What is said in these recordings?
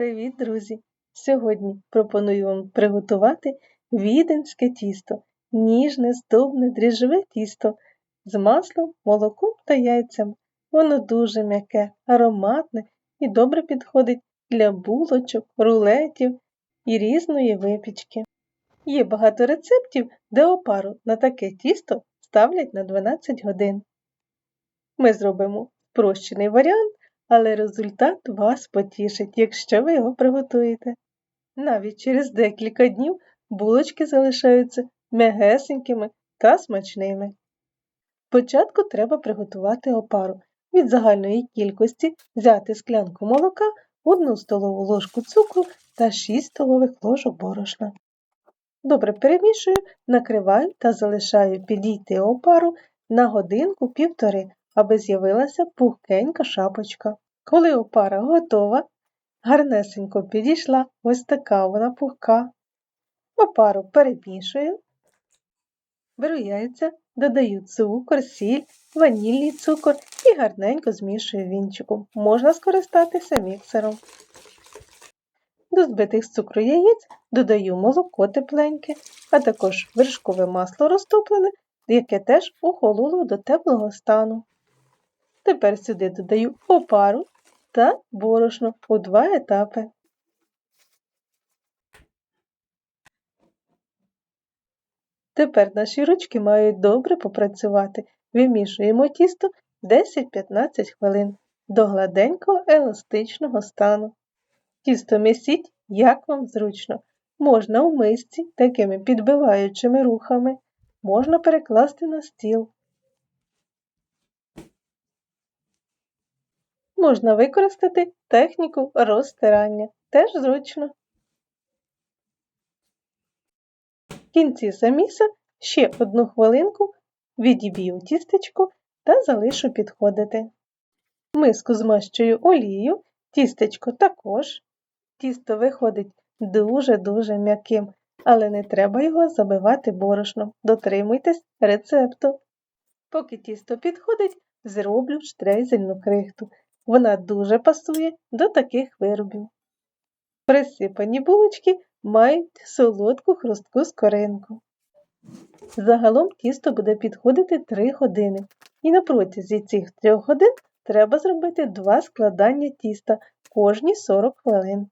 Привіт, друзі! Сьогодні пропоную вам приготувати віденське тісто, ніжне, здобне, дріжджове тісто з маслом, молоком та яйцями. Воно дуже м'яке, ароматне і добре підходить для булочок, рулетів і різної випічки. Є багато рецептів, де опару на таке тісто ставлять на 12 годин. Ми зробимо спрощений варіант але результат вас потішить, якщо ви його приготуєте. Навіть через декілька днів булочки залишаються м'ягесенькими та смачними. Спочатку треба приготувати опару. Від загальної кількості взяти склянку молока, 1 столову ложку цукру та 6 столових ложок борошна. Добре перемішую, накриваю та залишаю підійти опару на годинку півтори аби з'явилася пухкенька шапочка. Коли опара готова, гарнесенько підійшла ось така вона пухка. Опару перемішую, беру яйця, додаю цукор, сіль, ванільний цукор і гарненько змішую вінчиком. Можна скористатися міксером. До збитих з цукру яєць додаю молоко тепленьке, а також вершкове масло розтоплене, яке теж охололо до теплого стану. Тепер сюди додаю опару та борошно у два етапи. Тепер наші ручки мають добре попрацювати. Вимішуємо тісто 10-15 хвилин до гладенького еластичного стану. Тісто місіть, як вам зручно. Можна у мисці такими підбиваючими рухами, можна перекласти на стіл. Можна використати техніку розтирання. Теж зручно. В кінці саміса ще одну хвилинку відіб'ю тістечко та залишу підходити. Миску змащую олією, тістечко також. Тісто виходить дуже-дуже м'яким, але не треба його забивати борошном. Дотримуйтесь рецепту. Поки тісто підходить, зроблю штрейзельну крихту. Вона дуже пасує до таких виробів. Присипані булочки мають солодку хрустку скоринку. Загалом тісто буде підходити 3 години, і на протязі цих 3 годин треба зробити 2 складання тіста кожні 40 хвилин.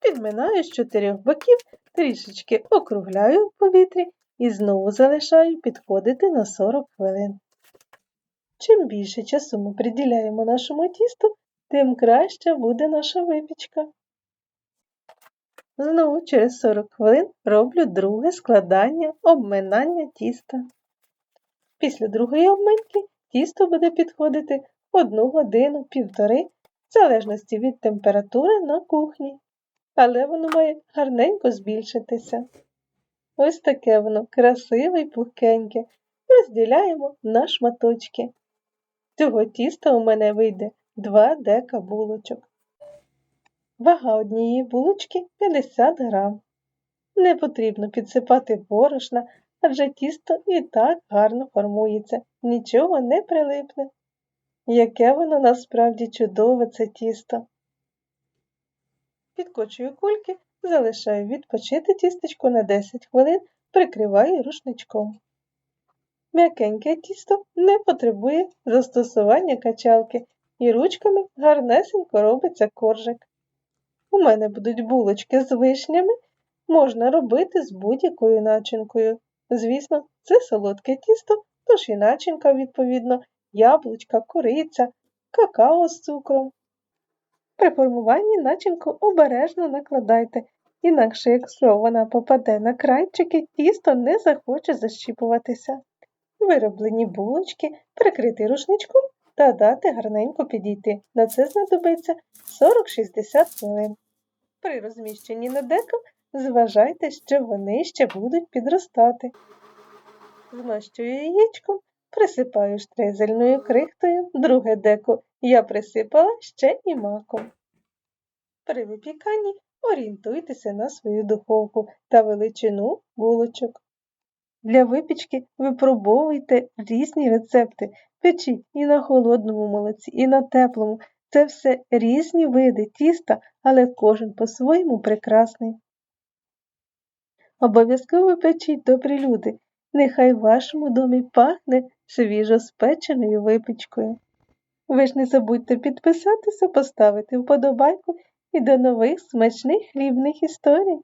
Підминаю з чотирьох боків, трішечки округляю в повітрі і знову залишаю підходити на 40 хвилин. Чим більше часу ми приділяємо нашому тісту, тим краще буде наша випічка. Знову через 40 хвилин роблю друге складання обминання тіста. Після другої обминки тісто буде підходити одну годину, півтори, в залежності від температури на кухні. Але воно має гарненько збільшитися. Ось таке воно красиве і пухкеньке. Розділяємо на шматочки цього тіста у мене вийде 2 дека булочок. Вага однієї булочки 50 грам. Не потрібно підсипати борошна, адже тісто і так гарно формується, нічого не прилипне. Яке воно насправді чудове це тісто. Підкочую кульки, залишаю відпочити тістечко на 10 хвилин, прикриваю рушничком. М'якеньке тісто не потребує застосування качалки і ручками гарнесенько робиться коржик. У мене будуть булочки з вишнями, можна робити з будь-якою начинкою. Звісно, це солодке тісто, тож і начинка, відповідно, яблучка, кориця, какао з цукром. При формуванні начинку обережно накладайте, інакше, якщо вона попаде на крайчики, тісто не захоче защіпуватися вироблені булочки прикрити рушничком та дати гарненько підійти. На це знадобиться 40-60 хвилин. При розміщенні на деко зважайте, що вони ще будуть підростати. Змащую яєчком, присипаю штрезельною крихтою, друге деко я присипала ще і маком. При випіканні орієнтуйтеся на свою духовку та величину булочок. Для випічки випробовуйте різні рецепти, печіть і на холодному молоці, і на теплому. Це все різні види тіста, але кожен по-своєму прекрасний. Обов'язково печіть добрі люди, нехай в вашому домі пахне свіжо спеченою випічкою. Ви ж не забудьте підписатися, поставити вподобайку і до нових смачних хлібних історій.